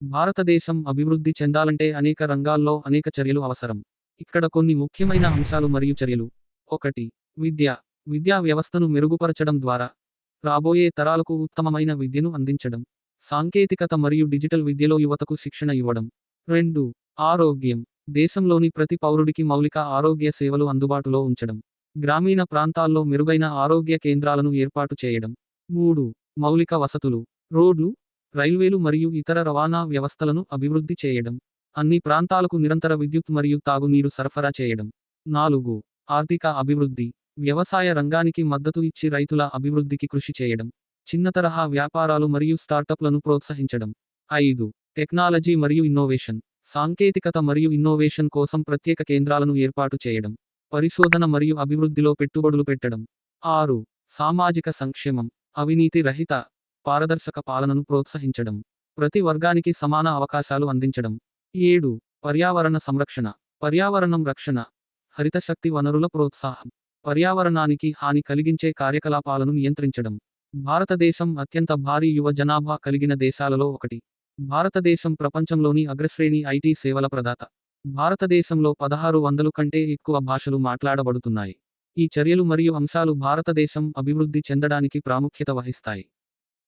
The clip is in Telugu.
భారతదేశం అభివృద్ధి చెందాలంటే అనేక రంగాల్లో అనేక చర్యలు అవసరం. ఇక్కడ కొన్ని ముఖ్యమైన అంశాలు మరియు చర్యలు. ఒకటి విద్య. విద్యా వ్యవస్థను మెరుగుపరచడం ద్వారా రాబోయే తరాలకు ఉత్తమమైన విద్యను అందించడం. సాంకేతికత మరియు డిజిటల్ విద్యలో యువతకు శిక్షణ ఇవ్వడం. రెండు ఆరోగ్యం. దేశంలోని ప్రతి పౌరుడికి మౌలిక ఆరోగ్య సేవలు అందుబాటులో ఉంచడం. గ్రామీణ ప్రాంతాల్లో మెరుగైన ఆరోగ్య కేంద్రాలను ఏర్పాటు చేయడం. మూడు మౌలిక వసతులు. రోడ్లు రైల్వేలు మరియు ఇతర రవాణా వ్యవస్థలను అభివృద్ధి చేయడం అన్ని ప్రాంతాలకు నిరంతర విద్యుత్ మరియు తాగునీరు సరఫరా చేయడం. నాలుగు ఆర్థిక అభివృద్ధి వ్యవసాయ రంగానికి మద్దతు ఇచ్చి రైతుల అభివృద్ధికి కృషి చేయడం చిన్న తరహా వ్యాపారాలు మరియు స్టార్టప్లను ప్రోత్సహించడం. ఐదు టెక్నాలజీ మరియు ఇన్నోవేషన్ సాంకేతికత మరియు ఇన్నోవేషన్ కోసం ప్రత్యేక కేంద్రాలను ఏర్పాటు చేయడం పరిశోధన మరియు అభివృద్ధిలో పెట్టుబడులు పెట్టడం. ఆరు సామాజిక సంక్షేమం అవినీతి రహిత పారదర్శక పాలనను ప్రోత్సహించడం ప్రతి వర్గానికి సమాన అవకాశాలు అందించడం. ఏడు. పర్యావరణ సంరక్షణ. పర్యావరణం రక్షణ. హరితశక్తి వనరుల ప్రోత్సాహం. పర్యావరణానికి హాని కలిగించే కార్యకలాపాలను నియంత్రించడం. భారతదేశం అత్యంత భారీ యువ జనాభా కలిగిన దేశాలలో ఒకటి. భారతదేశం ప్రపంచంలోని అగ్రశ్రేణి ఐటీ సేవల ప్రదాత. భారతదేశంలో పదహారు వందలు కంటే ఎక్కువ భాషలు మాట్లాడబడుతున్నాయి. ఈ చర్యలు మరియు అంశాలు భారతదేశం అభివృద్ధి చెందడానికి ప్రాముఖ్యత వహిస్తాయి.